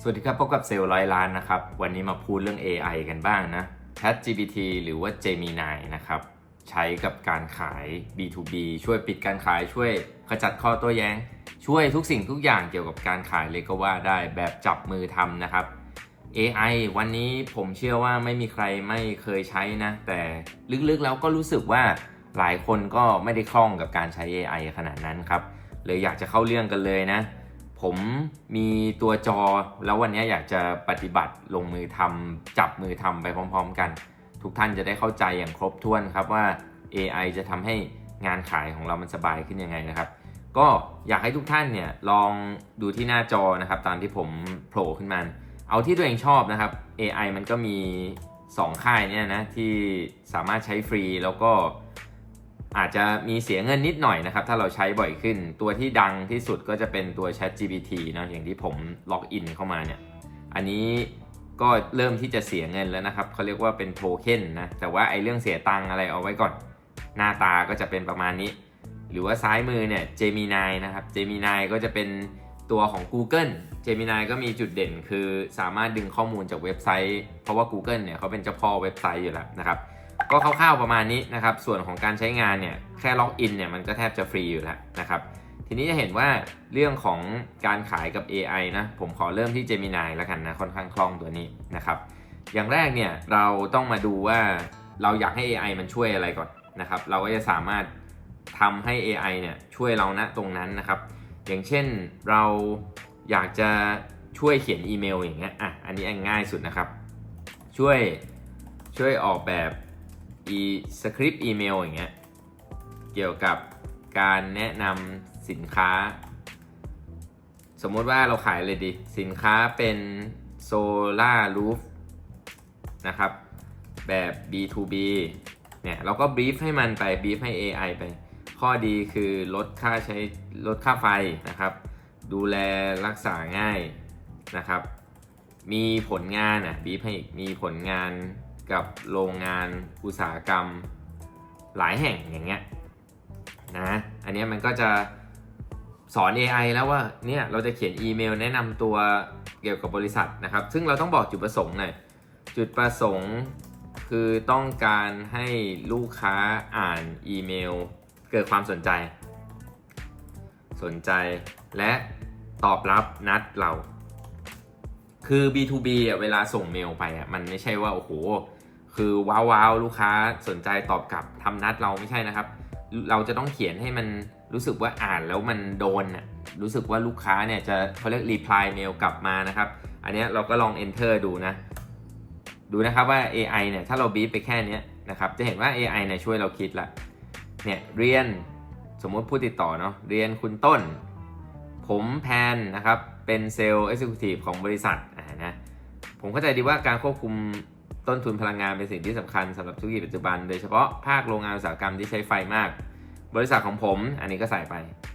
สวัสดีครับพบกับเซลล์ร้อยล้านนะครับ วันนี้มาพูดเรื่อง AI กันบ้างนะ ChatGPT หรือว่า Gemini นะครับ ใช้กับการขาย B2B ช่วยปิดการขายช่วยขจัดข้อโต้แย้ง ช่วยทุกสิ่งทุกอย่างเกี่ยวกับการขายเลยก็ว่าได้แบบจับมือทำนะครับ AI วันนี้ผมเชื่อว่าไม่มีใครไม่เคยใช้นะ แต่ลึกๆแล้วก็รู้สึกว่าหลายคนก็ไม่ได้คล่องกับการใช้ AI ขนาดนั้นครับเลยอยากจะเข้าเรื่องกันเลยนะ ผมมีตัวจอแล้ววันนี้อยากจะปฏิบัติลงมือทำจับมือทำไปพร้อม ๆ กัน ทุกท่านจะได้เข้าใจอย่างครบถ้วนครับว่า AI จะทำให้งานขายของเรามันสบายขึ้นยังไงนะครับ ก็อยากให้ทุกท่านเนี่ยลองดูที่หน้าจอนะครับตามที่ผมโผล่ขึ้นมา เอาที่ตัวเองชอบนะครับ AI มันก็มี 2 ค่ายเนี่ยนะที่สามารถใช้ฟรีแล้วก็ อาจจะมีเสียเงินนิดหน่อยนะครับ ถ้าเราใช้บ่อยขึ้น ตัวที่ดังที่สุดก็จะเป็นตัว Chat GPT นะอย่างที่ผมล็อกอินเข้ามาเนี่ย อันนี้ก็เริ่มที่จะเสียเงินแล้วนะครับเขาเรียกว่าเป็นโทเค็นนะ แต่ว่าไอ้เรื่องเสียตังอะไรเอาไว้ก่อน หน้าตาก็จะเป็นประมาณนี้ หรือว่าซ้ายมือเนี่ย Gemini นะครับ Gemini ก็จะเป็นตัวของ Google Gemini ก็มีจุดเด่นคือสามารถดึงข้อมูลจากเว็บไซต์ เพราะว่า Google เนี่ยเขาเป็นเจ้าพ่อเว็บไซต์อยู่แล้วนะครับ ก็คร่าวๆประมาณนี้นะครับ ส่วนของการใช้งานเนี่ยแค่ล็อกอินเนี่ยมันก็แทบจะฟรีอยู่แล้วนะครับ ทีนี้จะเห็นว่าเรื่องของการขายกับ AI นะ ผมขอเริ่มที่ Gemini แล้วกันนะ ค่อนข้างคล่องตัวนี้นะครับ อย่างแรกเนี่ยเราต้องมาดูว่าเราอยากให้ AI มันช่วยอะไรก่อนนะครับ เราก็จะสามารถทำให้ AI เนี่ยช่วยเราณตรงนั้นนะครับ อย่างเช่นเราอยากจะช่วยเขียนอีเมลอย่างเงี้ย อะ อันนี้ง่ายสุดนะครับ ช่วยช่วยออกแบบ อีสคริปต์อีเมลอย่างเงี้ยเกี่ยวกับการแนะนำสินค้า สมมติว่าเราขายเลยดีสินค้าเป็นโซลารูฟนะครับ แบบ B2B เนี่ยเราก็บีฟให้มันไปบีฟให้ AI ไป ข้อดีคือลดค่าใช้ลดค่าไฟนะครับ ดูแลรักษาง่ายนะครับ มีผลงานอะบีฟให้มีผลงาน กับโรงงานอุตสาหกรรมหลายแห่งอย่างเงี้ยนะ อันนี้มันก็จะสอน AI แล้วว่าเนี่ยเราจะเขียนอีเมลแนะนำตัวเกี่ยวกับบริษัทนะครับ ซึ่งเราต้องบอกจุดประสงค์หน่อยจุดประสงค์คือต้องการให้ลูกค้าอ่านอีเมล เกิดความสนใจ สนใจและตอบรับนัดเรา คือ B2B อะเวลาส่งเมลไปอะมันไม่ใช่ว่า โอ้โห คือว้าวว้าวลูกค้าสนใจตอบกลับทำนัดเราไม่ใช่นะครับ เราจะต้องเขียนให้มันรู้สึกว่าอ่านแล้วมันโดนรู้สึกว่าลูกค้าเนี่ยจะเขาเรียก reply mail กลับมานะครับ อันนี้เราก็ลอง enter ดูนะ ดูนะครับว่า AI เนี่ยถ้าเราบีบไปแค่นี้นะครับจะเห็นว่า AI เนี่ยช่วยเราคิดละเนี่ยเรียนสมมุติผู้ติดต่อเนาะเรียนคุณต้น ผมแพนนะครับเป็นเซลล์เอ็กซิคิวทีฟของบริษัทนะผมเข้าใจดีว่าการควบคุม ต้นทุนพลังงานเป็นสิ่งที่สำคัญสำหรับธุรกิจปัจจุบัน โดยเฉพาะภาคโรงงานอุตสาหกรรมที่ใช้ไฟมาก บริษัทของผมอันนี้ก็ใส่ไป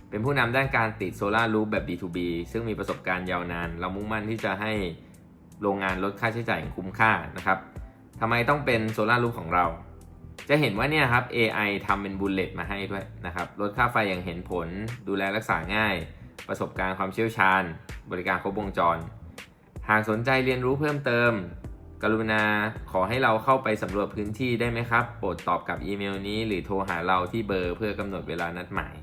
เป็นผู้นำด้านการติดโซลารูฟแบบ B2B ซึ่งมีประสบการณ์ยาวนาน เรามุ่งมั่นที่จะให้โรงงานลดค่าใช้จ่ายอย่างคุ้มค่านะครับทำไมต้องเป็นโซลารูฟของเรา จะเห็นว่าเนี่ยครับ AI ทำเป็นบุลเลตมาให้ด้วยนะครับ ลดค่าไฟอย่างเห็นผล ดูแลรักษาง่าย ประสบการณ์ความเชี่ยวชาญ บริการครบวงจร หากสนใจเรียนรู้เพิ่มเติม กรุณาขอให้เราเข้าไปสำรวจพื้นที่ได้ไหมครับ โปรดตอบกับอีเมลนี้ หรือโทรหาเราที่เบอร์เพื่อกำหนดเวลานัดหมาย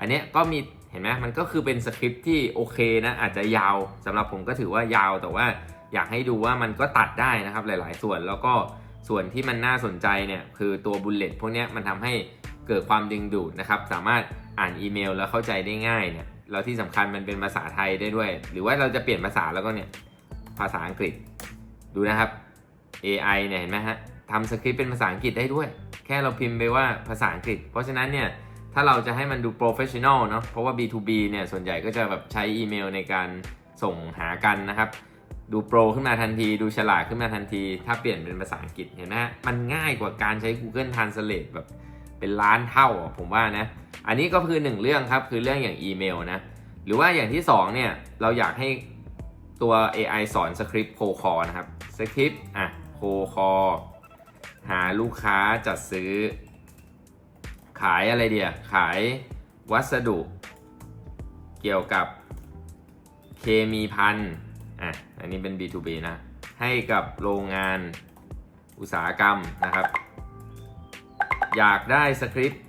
อันเนี้ยก็มีเห็นไหมมันก็คือเป็นสคริปที่โอเคนะ อาจจะยาวสำหรับผมก็ถือว่ายาวแต่ว่าอยากให้ดูว่ามันก็ตัดได้นะครับหลาย ๆ ส่วนแล้วก็ส่วนที่มันน่าสนใจเนี่ยคือตัวบุลเลตพวกนี้มันทำให้เกิดความดึงดูดนะครับสามารถอ่านอีเมลแล้วเข้าใจได้ง่ายเนี่ยแล้วที่สำคัญมันเป็นภาษาไทยได้ด้วย หรือว่าเราจะเปลี่ยนภาษาแล้วก็เนี่ยภาษาอังกฤษดูนะครับ AI เนี่ยเห็นไหมฮะทำสคริปต์เป็นภาษาอังกฤษได้ด้วย แค่เราพิมพ์ไปว่าภาษาอังกฤษ เพราะฉะนั้นเนี่ย ถ้าเราจะให้มันดูโปรเฟชชั่นอลเนาะเพราะว่า B2B เนี่ยส่วนใหญ่ก็จะแบบใช้อีเมลในการส่งหากันนะครับดูโปรขึ้นมาทันทีดูฉลาดขึ้นมาทันที ถ้าเปลี่ยนเป็นภาษาอังกฤษเห็นไหมมันง่ายกว่าการใช้ Google Translate แบบเป็นล้านเท่าผมว่านะ อันนี้ก็คือหนึ่งเรื่องครับ คือเรื่องอย่างอีเมลนะ หรือว่าอย่างที่สองเนี่ยเราอยากให้ตัว AI สอนสคริปต์โคคอนะครับสคริปต์อะ โคคอ หาลูกค้าจัดซื้อ ขายอะไรเดียขายวัสดุ เกี่ยวกับเคมีพันอะ อันนี้เป็น B2B นะ ให้กับโรงงานอุตสาหกรรมนะครับ อยากได้สคริปต์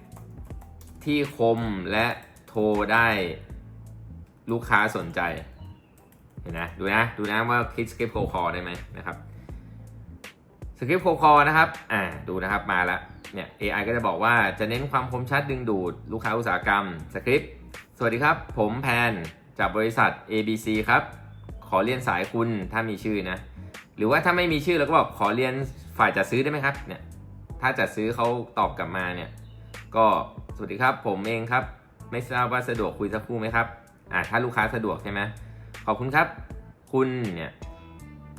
ที่คมและโทรได้ลูกค้าสนใจ เห็นนะ ดูนะ ดูนะว่าคลิกสคริปต์โคคอได้ไหมนะครับ สคริปต์โคคอนะครับ อ่า ดูนะครับ มาแล้ว เนี่ย AI ก็จะบอกว่าจะเน้นความคมชัดดึงดูด ลูกค้าอุตสาหกรรม สคริปต์ สวัสดีครับ ผมแพน จากบริษัท ABC ครับ ขอเรียนสายคุณถ้ามีชื่อนะ หรือว่าถ้าไม่มีชื่อเราก็บอกขอเรียนฝ่ายจัดซื้อได้ไหมครับ เนี่ย ถ้าจัดซื้อเขาตอบกลับมาเนี่ย ก็สวัสดีครับ ผมเองครับ ไม่ทราบว่าสะดวกคุยสักครู่ไหมครับ อ่าถ้าลูกค้าสะดวกใช่ไหมขอบคุณครับ คุณเนี่ย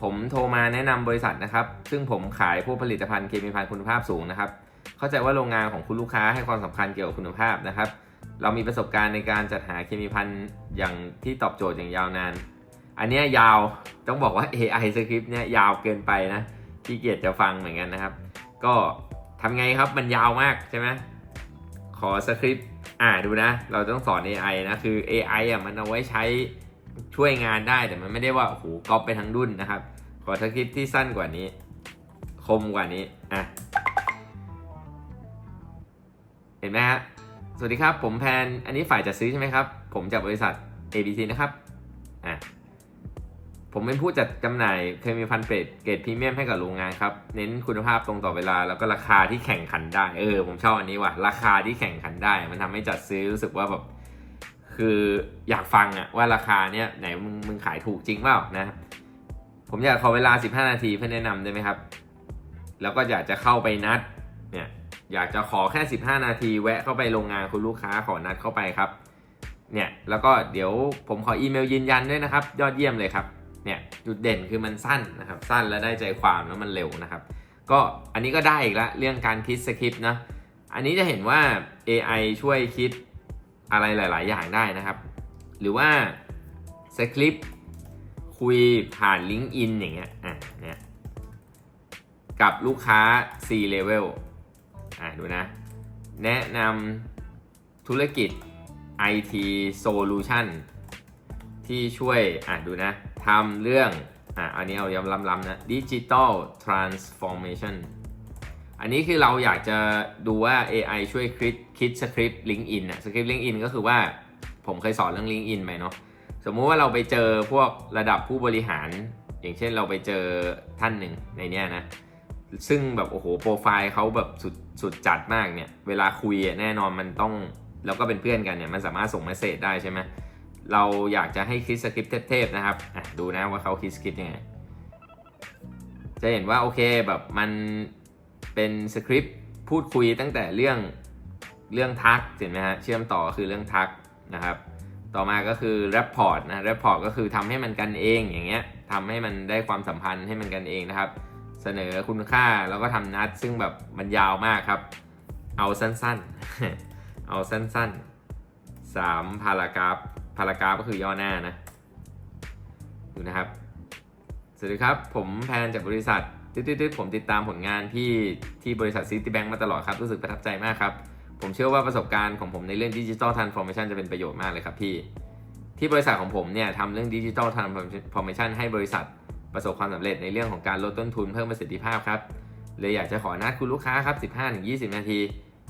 ผมโทรมาแนะนำบริษัทนะครับ ซึ่งผมขายพวกผลิตภัณฑ์เคมีภัณฑ์คุณภาพสูงนะครับ เข้าใจว่าโรงงานของคุณลูกค้าให้ความสำคัญเกี่ยวกับคุณภาพนะครับ เรามีประสบการณ์ในการจัดหาเคมีภัณฑ์อย่างที่ตอบโจทย์อย่างยาวนาน อันเนี้ยยาวต้องบอกว่า AI สคริปต์เนี่ยยาวเกินไปนะที่เกียจจะฟังเหมือนกันนะครับ ก็ทำไงครับมันยาวมากใช่ไหมขอสคริปต์อ่าดูนะ เราต้องสอน AI นะคือ AI อะมันเอาไว้ใช้ ช่วยงานได้แต่มันไม่ได้ว่าโอ้โหก๊อปไปทั้งดุ่นนะครับ ขอสคริปที่สั้นกว่านี้ คมกว่านี้อะเห็นไหมฮะสวัสดีครับ ผมแพน อันนี้ฝ่ายจัดซื้อใช่ไหมครับ ผมจากบริษัท ABC นะครับอะผมเป็นผู้จัดจำหน่ายเคมีพันเกรดเกรดพรีเมียมให้กับโรงงานครับ เน้นคุณภาพตรงต่อเวลา แล้วก็ราคาที่แข่งขันได้ เออ ผมชอบอันนี้ว่ะ ราคาที่แข่งขันได้ มันทำให้จัดซื้อรู้สึกว่าแบบ คืออยากฟังอะว่าราคาเนี้ยไหนมึงมึงขายถูกจริงเปล่านะ ผมอยากขอเวลา 15 นาทีเพื่อแนะนำได้ไหมครับ แล้วก็อยากจะเข้าไปนัดเนี่ยอยากจะขอแค่ 15 นาทีแวะเข้าไปโรงงานคุณลูกค้าขอนัดเข้าไปครับเนี่ยแล้วก็เดี๋ยวผมขออีเมลยืนยันด้วยนะครับ ยอดเยี่ยมเลยครับเนี่ยจุดเด่นคือมันสั้นนะครับสั้นและได้ใจความแล้วมันเร็วนะครับก็อันนี้ก็ได้อีกละเรื่องการคิดสคริปต์นะอันนี้จะเห็นว่า AI ช่วยคิด อะไรหลาย ๆ อย่างได้นะครับ หรือว่าสคริปต์คุยผ่าน LinkedIn อย่างเงี้ยอะเนี่ยกับลูกค้า C level อะดูนะ แนะนำธุรกิจ IT solution ที่ช่วยอะดูนะทำเรื่องอะอันนี้เอายำล้ำๆนะ digital transformation อันนี้คือเราอยากจะดูว่า AI ช่วยคิดคิดสคริปต์ LinkedIn อะสคริปต์ LinkedIn ก็คือว่าผมเคยสอนเรื่อง LinkedIn ไปเนาะสมมุติว่าเราไปเจอพวกระดับผู้บริหาร อย่างเช่นเราไปเจอท่านหนึ่งในเนี้ยนะซึ่งแบบโอ้โหโปรไฟล์เขาแบบสุดสุดจัดมากเนี่ย เวลาคุยอะแน่นอนมันต้องแล้วก็เป็นเพื่อนกันเนี่ยมันสามารถส่งเมสเซจได้ใช่ไหมเราอยากจะให้คิดสคริปต์เทพๆนะครับดูนะว่าเขาคิดสคริปต์ยังไงจะเห็นว่าโอเคแบบมัน เป็นสคริปต์พูดคุยตั้งแต่เรื่องเรื่องทักเห็นไหมฮะเชื่อมต่อคือเรื่องทักนะครับ ต่อมาก็คือ r รปพอร์ตนะ r รปพอร์ตก็คือทำให้มันกันเองอย่างเงี้ยทำให้มันได้ความสัมพันธ์ให้มันกันเองนะครับ เสนอคุณค่าแล้วก็ทำนัด ซึ่งแบบมันยาวมากครับ เอาสั้นๆ เอาสั้นๆ3พารากราฟพารากราฟก็คือย่อหน้านะดูนะครับ สวัสดีครับ ผมแพนจากบริษัท ตืดๆผมติดตามผลงานที่ที่บริษัทซิตี้แบงก์มาตลอดครับ รู้สึกประทับใจมากครับ ผมเชื่อว่าประสบการณ์ของผมในเรื่องดิจิ t a ลทรานส์ฟอร์เมชันจะเป็นประโยชน์มากเลยครับพี่ ที่บริษัทของผมเนี่ยทำเรื่องดิจิ t a ลทรานส์ฟอร์เมชันให้บริษัทประสบความสำเร็จในเรื่องของการลดต้นทุนเพิ่มประสิทธิภาพครับเลยอยากจะขอนัดคุณลูกค้าครับ 15-20 นาที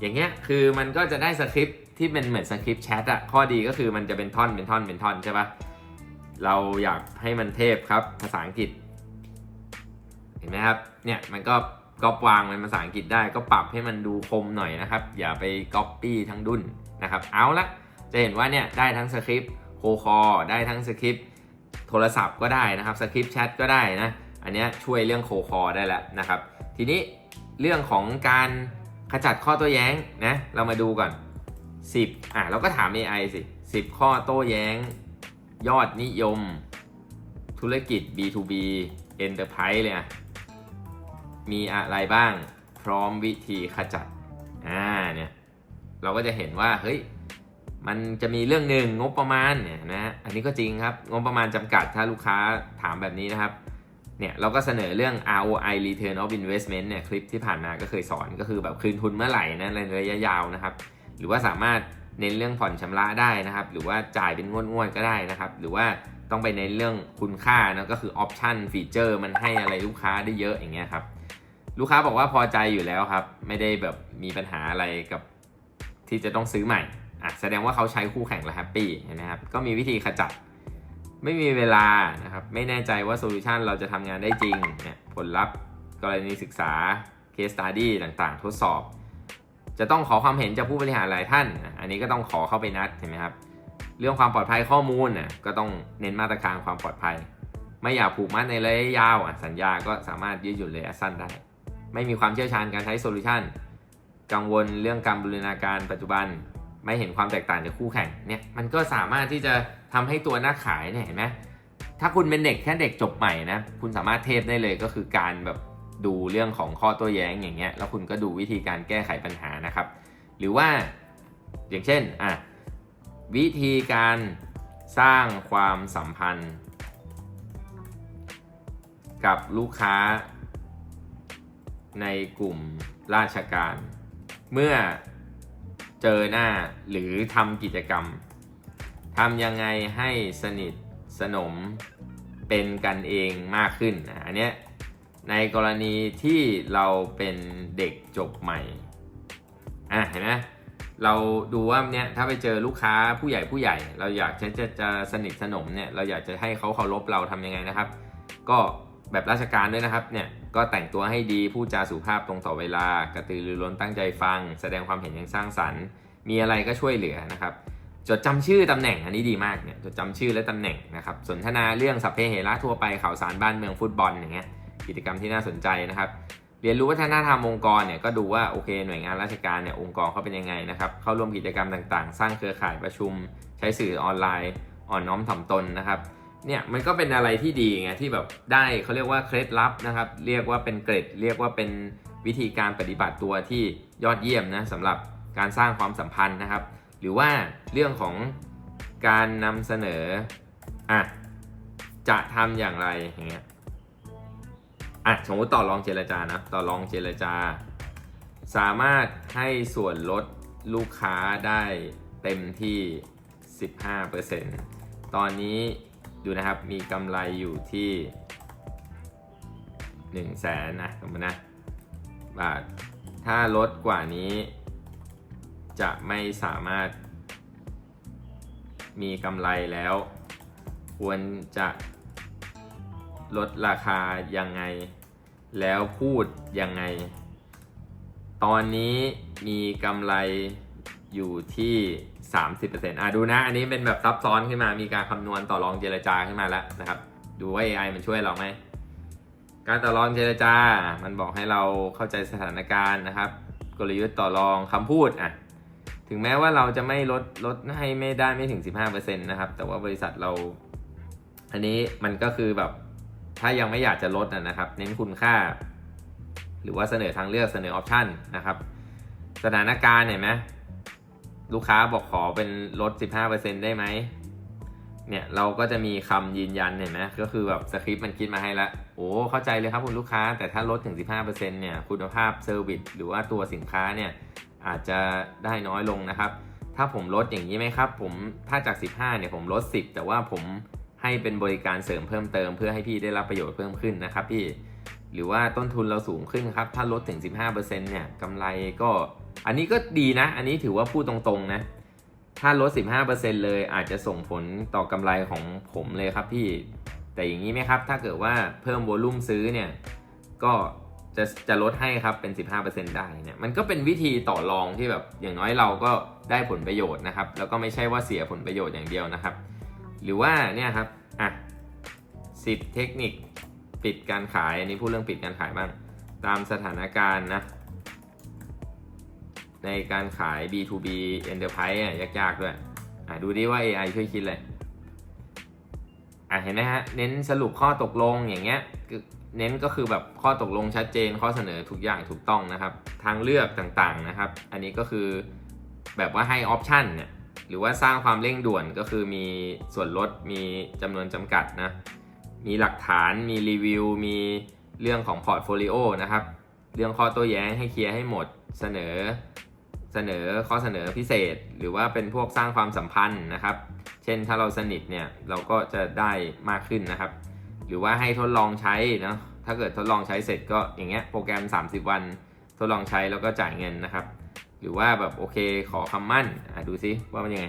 อย่างเงี้ยคือมันก็จะได้สคริปที่เป็นเหมือนสคริปต์แชทอะข้อดีก็คือมันจะเป็นท่อนเป็นท่อนเป็นท่อนใช่ปะเราอยากให้มันเทพครับภาษาอังกฤษ เห็นไหมครับ เนี่ยมันก็ก๊อปวางเป็นภาษาอังกฤษได้ ก็ปรับให้มันดูคมหน่อยนะครับ อย่าไปก๊อปปี้ทั้งดุนนะครับ เอาละจะเห็นว่าเนี่ยได้ทั้งสคริปต์โคคอได้ทั้งสคริปต์โทรศัพท์ก็ได้นะครับสคริปต์แชทก็ได้นะ อันนี้ช่วยเรื่องโคคอได้แล้วนะครับ ทีนี้เรื่องของการขจัดข้อโต้แย้งนะ เรามาดูก่อน 10 อะเราก็ถาม AI สิ 10 ข้อโต้แย้ง ยอดนิยม ธุรกิจ B2B Enterprise เลยอะมีอะไรบ้างพร้อมวิธีขจัดอ่าเนี่ยเราก็จะเห็นว่าเฮ้ยมันจะมีเรื่องหนึ่งงบประมาณเนี่ยนะอันนี้ก็จริงครับ งบประมาณจำกัดถ้าลูกค้าถามแบบนี้นะครับเนี่ยเราก็เสนอเรื่อง ROI Return of Investment เนี่ยคลิปที่ผ่านมาก็เคยสอนก็คือแบบคืนทุนเมื่อไหร่นะในระยะยาวนะครับ หรือว่าสามารถเน้นเรื่องผ่อนชำระได้นะครับ หรือว่าจ่ายเป็นงวดๆก็ได้นะครับ หรือว่า ต้องไปในเรื่องคุณค่านะก็คือออปชันฟีเจอร์มันให้อะไรลูกค้าได้เยอะอย่างเงี้ยครับ ลูกค้าบอกว่าพอใจอยู่แล้วครับ ไม่ได้แบบมีปัญหาอะไรกับที่จะต้องซื้อใหม่อะแสดงว่าเขาใช้คู่แข่งแล้วแฮปปี้เห็นไหมครับก็มีวิธีขจัด ไม่มีเวลานะครับไม่แน่ใจว่าโซลูชันเราจะทำงานได้จริงเนี่ยผลลัพธ์กรณีศึกษา case study ต่างๆ ทดสอบ จะต้องขอความเห็นจากผู้บริหารหลายท่าน อันนี้ก็ต้องขอเข้าไปนัดเห็นไหมครับ เรื่องความปลอดภัยข้อมูลน่ะก็ต้องเน้นมาตรการความปลอดภัย ไม่อยากผูกมัดในระยะยาวอะสัญญาก็สามารถยืดหยุ่นระยะสั้นได้ ไม่มีความเชี่ยวชาญการใช้โซลูชันกังวลเรื่องการบูรณาการปัจจุบัน ไม่เห็นความแตกต่างจากคู่แข่งเนี่ยมันก็สามารถที่จะทำให้ตัวหนักขายเนี่ยเห็นไหมถ้าคุณเป็นเด็กแค่เด็กจบใหม่นะคุณสามารถเทสได้เลยก็คือการแบบดูเรื่องของข้อโต้แย้งอย่างเงี้ยแล้วคุณก็ดูวิธีการแก้ไขปัญหานะครับ หรือว่าอย่างเช่นอะ วิธีการสร้างความสัมพันธ์ กับลูกค้า ในกลุ่มราชการ เมื่อเจอหน้าหรือทำกิจกรรมทำยังไงให้สนิทสนมเป็นกันเองมากขึ้นอันเนี้ยในกรณีที่เราเป็นเด็กจบใหม่ อะเห็นไหม เราดูว่าเนี่ยถ้าไปเจอลูกค้าผู้ใหญ่ผู้ใหญ่ เราอยากจะจะจะสนิทสนมเนี่ยเราอยากจะให้เขาเคารพเราทำยังไงนะครับ ก็แบบราชการด้วยนะครับเนี่ยก็แต่งตัวให้ดีพูดจาสุภาพตรงต่อเวลากระตือรือร้นตั้งใจฟัง แสดงความเห็นอย่างสร้างสรรค์ มีอะไรก็ช่วยเหลือนะครับจดจำชื่อตำแหน่งอันนี้ดีมากเนี่ยจดจำชื่อและตำแหน่งนะครับสนทนาเรื่องสัพเพเหระทั่วไปข่าวสารบ้านเมืองฟุตบอลอย่างเงี้ยกิจกรรมที่น่าสนใจนะครับ เรียนรู้วัฒนธรรมองค์กรเนี่ยก็ดูว่าโอเคหน่วยงานราชการเนี่ยองค์กรเขาเป็นยังไงนะครับเข้าร่วมกิจกรรมต่างๆ สร้างเครือข่ายประชุม ใช้สื่อออนไลน์อ่อนน้อมถ่อมตนนะครับเนี่ยมันก็เป็นอะไรที่ดีไงที่แบบได้เขาเรียกว่าเคล็ดลับนะครับ เรียกว่าเป็นเกร็ด เรียกว่าเป็นวิธีการปฏิบัติตัวที่ยอดเยี่ยมนะสำหรับการสร้างความสัมพันธ์นะครับ หรือว่าเรื่องของการนำเสนออะจะทำอย่างไรอย่างเงี้ย อะสมมติต่อรองเจรจานะต่อรองเจรจา สามารถให้ส่วนลดลูกค้าได้เต็มที่ 15%ตอนนี้ดูนะครับมีกำไรอยู่ที่ 1 0 0 0 0แสนนะสมมตินะบาทถ้าลดกว่านี้ จะไม่สามารถ มีกำไรแล้ว ควรจะ ลดราคายังไง แล้วพูดยังไง ตอนนี้มีกำไรอยู่ที่ 30%อะดูนะ อันนี้เป็นแบบซับซ้อนขึ้นมา มีการคำนวณต่อรองเจรจาขึ้นมาแล้วนะครับ ดูว่า AI มันช่วยเราไหม การต่อรองเจรจา มันบอกให้เราเข้าใจสถานการณ์นะครับ กลยุทธ์ต่อรองคำพูดอะ ถึงแม้ว่าเราจะไม่ลดลดให้ไม่ได้ไม่ถึง 15%นะครับ แต่ว่าบริษัทเรา อันนี้มันก็คือแบบ ถ้ายังไม่อยากจะลดนะครับ เน้นคุณค่า หรือว่าเสนอทางเลือกเสนอออปชันนะครับ สถานการณ์เห็นไหมลูกค้าบอกขอเป็นลด 15%ได้ไหมเนี่ยเราก็จะมีคำยืนยันเห็นไหมก็คือแบบสคริปต์มันคิดมาให้แล้วโอ้เข้าใจเลยครับคุณลูกค้า แต่ถ้าลดถึง 15%เนี่ยคุณภาพเซอร์วิสหรือว่าตัวสินค้าเนี่ยอาจจะได้น้อยลงนะครับ ถ้าผมลดอย่างนี้ไหมครับ ผมถ้าจาก 15เนี่ยผมลด 10 แต่ว่าผม ให้เป็นบริการเสริมเพิ่มเติม เพื่อให้พี่ได้รับประโยชน์เพิ่มขึ้นนะครับพี่หรือว่าต้นทุนเราสูงขึ้นครับ ถ้าลดถึง 15%เนี่ยกำไรก็ อันนี้ก็ดีนะ อันนี้ถือว่าพูดตรงๆนะ ถ้าลด 15%เลยอาจจะส่งผลต่อกำไรของผมเลยครับพี่ แต่อย่างนี้ไหมครับ ถ้าเกิดว่าเพิ่มโวลุ่มซื้อเนี่ย ก็จะจะลดให้ครับเป็น 15%ได้เนี่ย มันก็เป็นวิธีต่อรองที่แบบอย่างน้อยเราก็ได้ผลประโยชน์นะครับ แล้วก็ไม่ใช่ว่าเสียผลประโยชน์อย่างเดียวนะครับ หรือว่าเนี่ยครับอะสิทธิเทคนิคปิดการขายอันนี้พูดเรื่องปิดการขายบ้าง ตามสถานการณ์นะในการขาย B2B Enterprise อะยากๆด้วยอะดูดิว่า AI ช่วยคิดเลยอะเห็นไหมฮะ เน้นสรุปข้อตกลงอย่างเงี้ยเน้นก็คือแบบข้อตกลงชัดเจนข้อเสนอทุกอย่างถูกต้องนะครับ ทางเลือกต่างๆนะครับ อันนี้ก็คือแบบว่าให้ออปชันเนี่ย หรือว่าสร้างความเร่งด่วนก็คือมีส่วนลดมีจำนวนจำกัดนะมีหลักฐานมีรีวิว มีเรื่องของพอร์ตโฟลิโอนะครับ เรื่องข้อโต้แย้งให้เคลียร์ให้หมดเสนอเสนอข้อเสนอพิเศษ หรือว่าเป็นพวกสร้างความสัมพันธ์นะครับ เช่นถ้าเราสนิทเนี่ยเราก็จะได้มากขึ้นนะครับ หรือว่าให้ทดลองใช้นะถ้าเกิดทดลองใช้เสร็จก็อย่างเงี้ยโปรแกรม 30 วัน ทดลองใช้แล้วก็จ่ายเงินนะครับ หรือว่าแบบโอเคขอคำมั่นอะดูซิว่ามันยังไง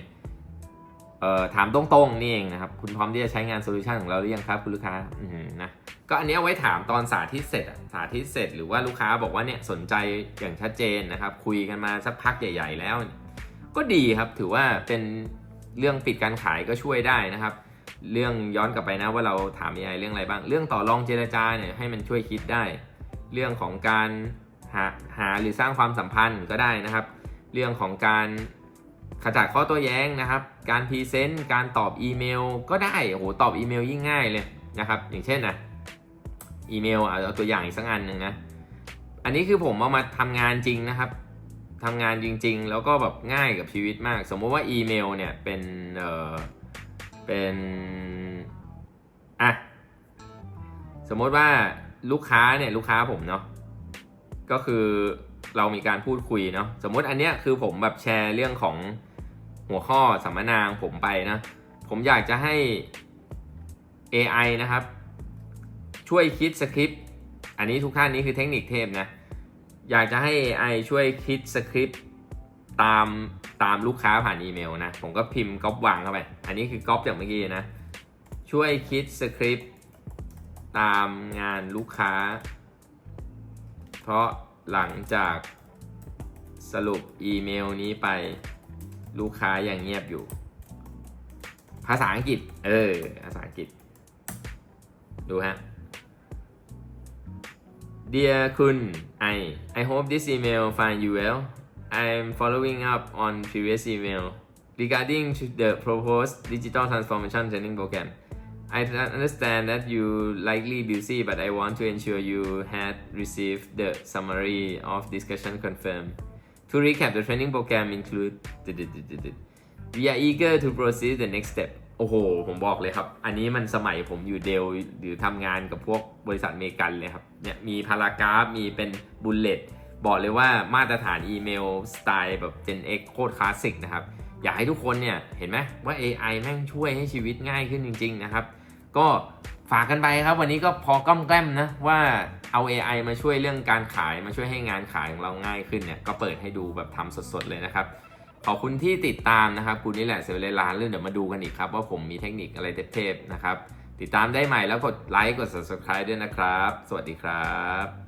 เอ่อถามตรงๆนี่เองนะครับ คุณพร้อมที่จะใช้งานโซลูชันของเราหรือยังครับคุณลูกค้าอืมนะก็อันนี้เอาไว้ถามตอนสาธิตเสร็จสาธิตเสร็จหรือว่าลูกค้าบอกว่าเนี่ยสนใจอย่างชัดเจนนะครับ คุยกันมาสักพักใหญ่ ๆ แล้ว ก็ดีครับถือว่าเป็นเรื่องปิดการขายก็ช่วยได้นะครับ เรื่องย้อนกลับไปนะว่าเราถาม AI เรื่องอะไรบ้าง เรื่องต่อรองเจรจาเนี่ยให้มันช่วยคิดได้ เรื่องของการ หาหาหรือสร้างความสัมพันธ์ก็ได้นะครับ เรื่องของการขจัดข้อโต้แย้งนะครับ การพรีเซนต์การตอบอีเมลก็ได้โอ้โหตอบอีเมลยิ่งง่ายเลยนะครับ อย่างเช่นนะอีเมลเอาตัวอย่างอีกสักอันหนึ่งนะอันนี้คือผมเอามาทำงานจริงนะครับทำงานจริง ๆ แล้วก็แบบง่ายกับชีวิตมาก สมมุติว่าอีเมลเนี่ยเป็นเออเป็นอะสมมติว่าลูกค้าเนี่ยลูกค้าผมเนาะ ก็คือเรามีการพูดคุยเนาะสมมติอันเนี้ยคือผมแบบแชร์เรื่องของหัวข้อสัมมนาของผมไปนะ ผมอยากจะให้ AI นะครับ ช่วยคิดสคริปต์อันนี้ทุกท่านนี้คือเทคนิคเทพนะ อยากจะให้ AI ช่วยคิดสคริปต์ตามตามลูกค้าผ่านอีเมลนะ ผมก็พิมพ์ก๊อปวางเข้าไป อันนี้คือก๊อปจากเมื่อกี้นะ ช่วยคิดสคริปต์ตามงานลูกค้า เพราะหลังจากสรุปอีเมลนี้ไปลูกค้ายังเงียบอยู่ ภาษาอังกฤษ เออ ภาษาอังกฤษ ดูฮะ Dear คุณ I I hope this email find you well I'm following up on previous email regarding to the proposed digital transformation training program I understand that you likely busy, but I want to ensure you had received the summary of discussion confirmed. To recap, the training program include we are eager to proceed the next step โอ้โห ผมบอกเลยครับ อันนี้มันสมัยผมอยู่เดลหรือทำงานกับพวกบริษัทเมกันเลยครับ เนี่ยมีพารากราฟ มีเป็นบุลเลต บอกเลยว่ามาตรฐานอีเมลสไตล์แบบ Gen X โคตรคลาสสิกนะครับ อยากให้ทุกคนเนี่ย เห็นไหมว่า AI แม่งช่วยให้ชีวิตง่ายขึ้นจริง ๆ นะครับ ก็ฝากกันไปครับ วันนี้ก็พอก้อมแกล้มนะว่าเอา AI มาช่วยเรื่องการขายมาช่วยให้งานขายของเราง่ายขึ้นเนี่ยก็เปิดให้ดูแบบทำสดๆเลยนะครับขอบคุณที่ติดตามนะครับคุณนี่แหละเซลล์ล้านเรื่องเดี๋ยวมาดูกันอีกครับ ว่าผมมีเทคนิคอะไรเทพๆนะครับ ติดตามได้ใหม่แล้วกดไลค์กด subscribe ด้วยนะครับ สวัสดีครับ